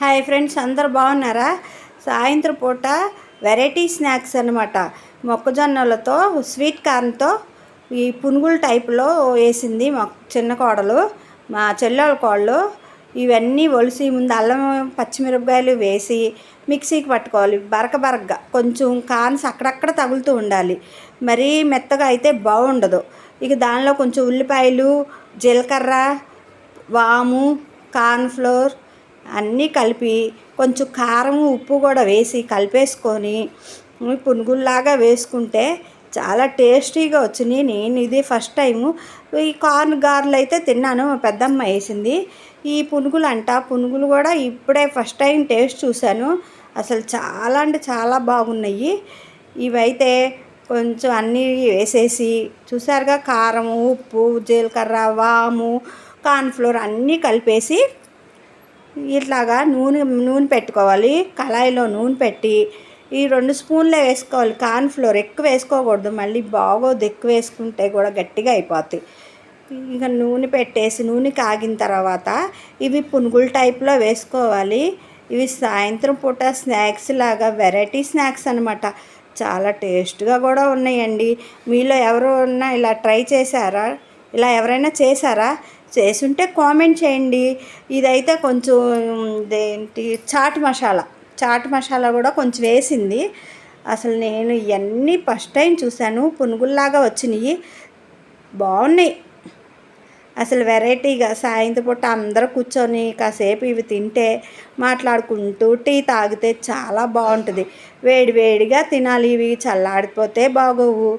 Hi friends అందరు బాగున్నారా? సాయంత్రం పూట వెరైటీ స్నాక్స్ అనమాట మొక్కజొన్నలతో స్వీట్ కార్న్తో ఈ పునుగుల టైప్లో వేసింది మా చిన్న కోడలు మా చెల్లెల కోళ్ళు. ఇవన్నీ ఒలిసి ముందు అల్లం పచ్చిమిరపకాయలు వేసి మిక్సీకి పట్టుకోవాలి. బరక బరకగా కొంచెం కార్న్స్ అక్కడక్కడ తగులుతూ ఉండాలి. మరీ మెత్తగా అయితే బాగుండదు. ఇక దానిలో కొంచెం ఉల్లిపాయలు జీలకర్ర వాము కార్న్ఫ్లోర్ అన్నీ కలిపి కొంచెం కారం ఉప్పు కూడా వేసి కలిపేసుకొని పునుగుల్లాగా వేసుకుంటే చాలా టేస్టీగా వచ్చినాయి నేను ఇది ఫస్ట్ టైము ఈ కార్న్ గార్లు అయితే తిన్నాను. మా పెద్దమ్మ వేసింది. ఈ పునుగులు అంట పునుగులు కూడా ఇప్పుడే ఫస్ట్ టైం టేస్ట్ చూశాను. అసలు చాలా అంటే చాలా బాగున్నాయి. ఇవైతే కొంచెం అన్నీ వేసేసి చూసారుగా కారం ఉప్పు జీలకర్ర వాము కార్న్ఫ్లోర్ అన్నీ కలిపేసి ఇట్లాగా నూనె నూనె పెట్టుకోవాలి. కళాయిలో నూనె పెట్టి ఈ రెండు స్పూన్లే వేసుకోవాలి. కార్న్ ఫ్లోర్ ఎక్కువ వేసుకోకూడదు. మళ్ళీ బాగోదు ఎక్కువ వేసుకుంటే కూడా గట్టిగా అయిపోతాయి. ఇక నూనె పెట్టేసి నూనె కాగిన తర్వాత ఇవి పునుగుల టైప్లో వేసుకోవాలి. ఇవి సాయంత్రం పూట స్నాక్స్ లాగా వెరైటీ స్నాక్స్ అనమాట చాలా టేస్ట్గా కూడా ఉన్నాయండి. మీలో ఎవరు ఉన్నా ఇలా ట్రై చేశారా? ఇలా ఎవరైనా చేశారా? చేసుంటే కామెంట్ చేయండి. ఇదైతే కొంచెం ఏంటి చాట్ మసాలా. చాట్ మసాలా కూడా కొంచెం వేసింది. అసలు నేను ఇవన్నీ ఫస్ట్ టైం చూశాను. పునుగుల్లాగా వచ్చినాయి. బాగున్నాయి. అసలు వెరైటీగా సాయంత్రం పూట అందరూ కూర్చొని కాసేపు ఇవి తింటే మాట్లాడుకుంటూ టీ తాగితే చాలా బాగుంటుంది. వేడివేడిగా తినాలి ఇవి. చల్లాడిపోతే బాగోవు.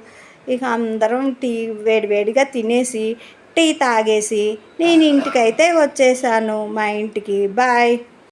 ఇక అందరం టీ వేడివేడిగా తినేసి టీ తాగేసి నేను ఇంటికైతే వచ్చేసాను మా ఇంటికి. బాయ్.